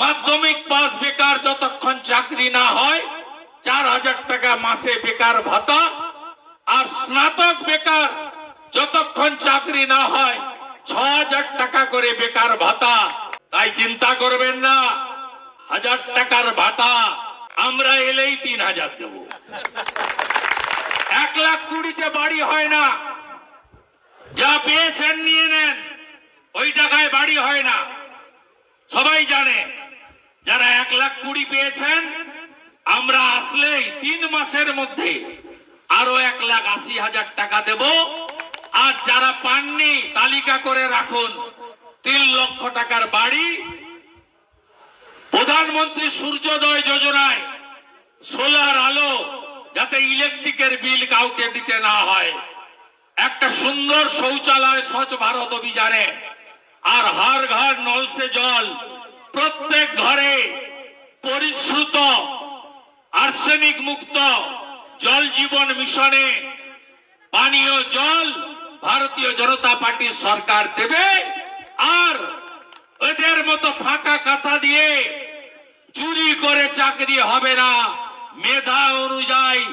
মাধ্যমিক পাস বেকার যতক্ষণ চাকরি না হয়, চার হাজার টাকা মাসে বেকার ভাতা। আর স্নাতক বেকার যতক্ষণ চাকরি না হয়, ছ হাজার টাকা করে বেকার ভাতা। তাই চিন্তা করবেন না, হাজার টাকার ভাতা আমরা এলেই তিন হাজার দেব। এক লাখ কুড়িতে বাড়ি হয় না, যা পেয়েছেন নিয়ে নেন, ওই টাকায় বাড়ি হয় না। সবাই জানে যারা এক লাখ কুড়ি পেয়েছেন, আমরা আসলেই তিন মাসের মধ্যে আরও এক লাখ আশি হাজার টাকা দেব। আর যারা পাননি, তালিকা করে রাখুন, তিন লক্ষ টাকার বাড়ি। প্রধানমন্ত্রী সূর্যোদয় যোজনায় সোলার আলো যাতে ইলেকট্রিকের বিল কাউকে দিতে না হয়। একটা সুন্দর শৌচালয় স্বচ্ছ ভারত অভিযানে। আর হার ঘর নলসে জল পরিশ্রুত আর্সেনিক মুক্ত, জল জীবন মিশনে পানীয় জল ভারতীয় জনতা পার্টির সরকার দেবে। আর এদের মতো ফাঁকা কথা দিয়ে চুরি করে চাকরি হবে না। মেধা অনুযায়ী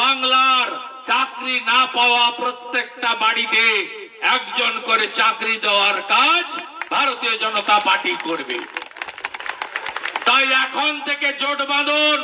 বাংলার চাকরি না পাওয়া প্রত্যেকটা বাড়িতে একজন করে চাকরি দেওয়ার কাজ ভারতীয় জনতা পার্টি করবে। তাই এখন থেকে জোট বাঁধুন।